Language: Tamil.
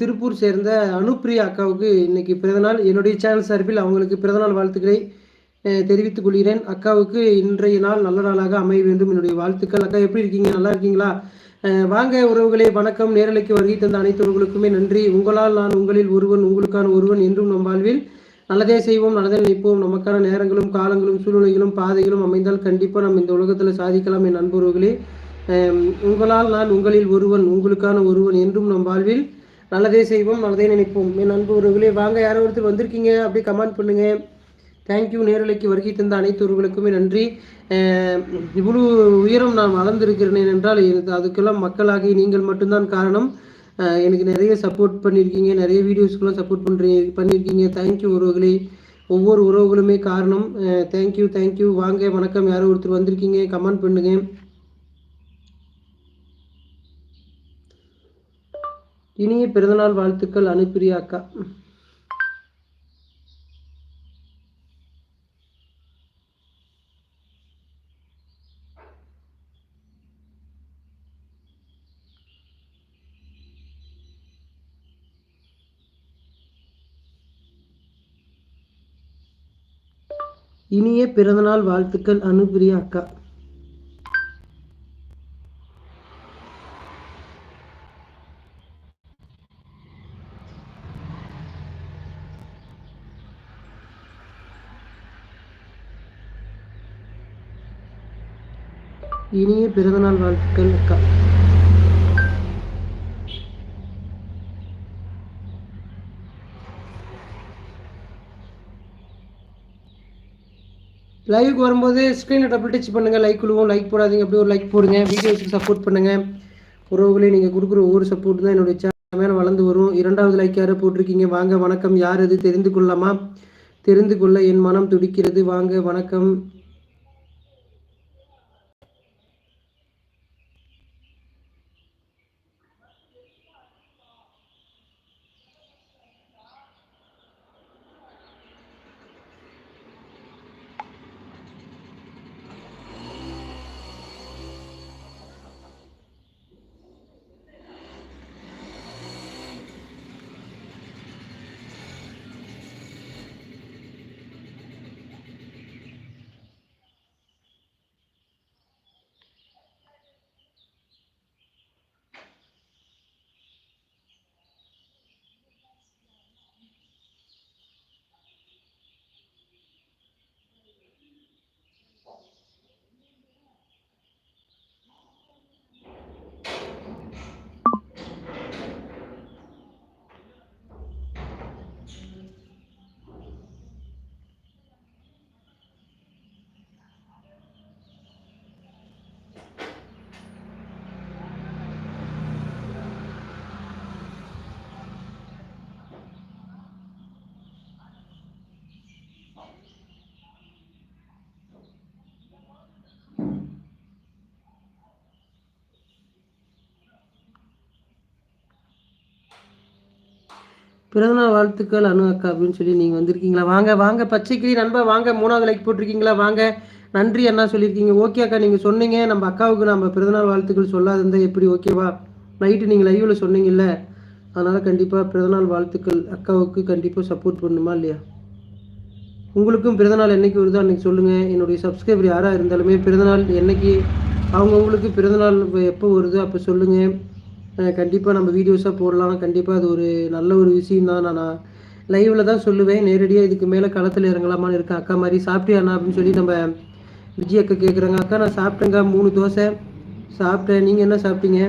திருப்பூர் சேர்ந்த அனுப்பிரியா அக்காவுக்கு இன்னைக்கு பிறந்தநாள். என்னுடைய சேனல் சார்பில் அவங்களுக்கு பிறந்தநாள் வாழ்த்துக்களை தெரிவித்துக் கொள்கிறேன். அக்காவுக்கு இன்றைய நாள் நல்ல நாளாக அமைய வேண்டும். என்னுடைய வாழ்த்துக்கள். அக்கா எப்படி இருக்கீங்க? நல்லா இருக்கீங்களா? வாங்க உறவுகளே வணக்கம். நேரலைக்கு வருகை தந்த அனைத்து உறவுகளுக்குமே நன்றி. உங்களால் நான் உங்களில் ஒருவன் உங்களுக்கான ஒருவன் என்றும் நம் வாழ்வில் நல்லதே செய்வோம் நல்லதே நினைப்போம். நமக்கான நேரங்களும் காலங்களும் சூழ்நிலைகளும் பாதைகளும் அமைந்தால் கண்டிப்பாக நம்ம இந்த உலகத்தில் சாதிக்கலாம் என் நண்பர்களே உங்களால் நான் உங்களில் ஒருவன் உங்களுக்கான ஒருவன் என்றும் நம் வாழ்வில் நல்லதே செய்வோம் நல்லதே நினைப்போம். என் அன்பு உறவுகளே வாங்க யாரோ ஒருத்தர் வந்திருக்கீங்க அப்படியே கமெண்ட் பண்ணுங்க. தேங்க்யூ நேரலைக்கு வருகை தந்த அனைத்து உறவுகளுக்குமே நன்றி. இவ்வளவு உயரம் நான் வளர்ந்திருக்கிறேன் என்றால் எனக்கு அதுக்கெல்லாம் மக்களாகி நீங்கள் மட்டும்தான் காரணம். எனக்கு நிறைய சப்போர்ட் பண்ணியிருக்கீங்க நிறைய வீடியோஸ்க்கெல்லாம் சப்போர்ட் பண்ணுறீங்க பண்ணியிருக்கீங்க. தேங்க்யூ உறவுகளே. ஒவ்வொரு உறவுகளுமே காரணம். தேங்க்யூ தேங்க்யூ வாங்க வணக்கம். யாரோ ஒருத்தர் வந்திருக்கீங்க கமெண்ட் பண்ணுங்கள் இனிய பிறந்தநாள் வாழ்த்துக்கள் அனுப்பிரியா அக்கா. இனிய பிறந்தநாள் வாழ்த்துக்கள் அனுப்பிரியா அக்கா. இனிய பிறந்தநாள் வாழ்த்துக்கள் அக்கா. லைவுக்கு வரும்போது ஸ்க்ரீனில் டபுள் டச் பண்ணுங்கள் லைக் விழுவோம் லைக் போடாதீங்க. அப்படியே ஒரு லைக் போடுங்க. வீடியோஸுக்கு சப்போர்ட் பண்ணுங்கள் உறவுகளே நீங்கள் கொடுக்குற ஒவ்வொரு சப்போர்ட் தான் என்னுடைய சேனல் வளர்ந்து வரும். இரண்டாவது லைக் யாரை போட்டிருக்கீங்க? வாங்க வணக்கம். யார் அது? தெரிந்து கொள்ளலாமா தெரிந்து கொள்ள என் மனம் துடிக்கிறது. வாங்க வணக்கம். பிறந்தநாள் வாழ்த்துக்கள் அனு அக்கா அப்படின்னு சொல்லி நீங்கள் வந்திருக்கீங்களா? வாங்க வாங்க பச்சைக்கிளி நண்பா வாங்க மூணாவது லைக் போட்டிருக்கீங்களா? வாங்க நன்றி அண்ணா சொல்லியிருக்கீங்க. ஓகே அக்கா நீங்கள் சொன்னீங்க நம்ம அக்காவுக்கு நம்ம பிறந்தநாள் வாழ்த்துக்கள் சொல்லாது இருந்தால் எப்படி ஓகேவா நைட்டு நீங்கள் லைவில் சொன்னீங்கல்ல அதனால் கண்டிப்பாக பிறந்தநாள் வாழ்த்துக்கள் அக்காவுக்கு கண்டிப்பாக சப்போர்ட் பண்ணுமா இல்லையா? உங்களுக்கும் பிறந்தநாள் என்னைக்கு வருதோ அன்றைக்கி சொல்லுங்கள் என்னுடைய சப்ஸ்கிரைபர் யாராக இருந்தாலுமே பிறந்தநாள் என்னைக்கு அவங்கவுங்களுக்கு பிறந்தநாள் எப்போ வருதோ அப்போ சொல்லுங்கள் கண்டிப்பாக நம்ம வீடியோஸாக போடலாம். கண்டிப்பாக அது ஒரு நல்ல ஒரு விஷயம் தான். நான் லைவில் தான் சொல்லுவேன். நேரடியாக இதுக்கு மேலே களத்தில் இறங்கலாமான்னு இருக்கேன் அக்கா மாதிரி சாப்பிட்டியாண்ணா அப்படின்னு சொல்லி நம்ம விஜய் அக்கா கேட்குறாங்க அக்கா நான் சாப்பிட்டேங்க மூணு தோசை சாப்பிட்டேன். நீங்கள் என்ன சாப்பிட்டீங்க?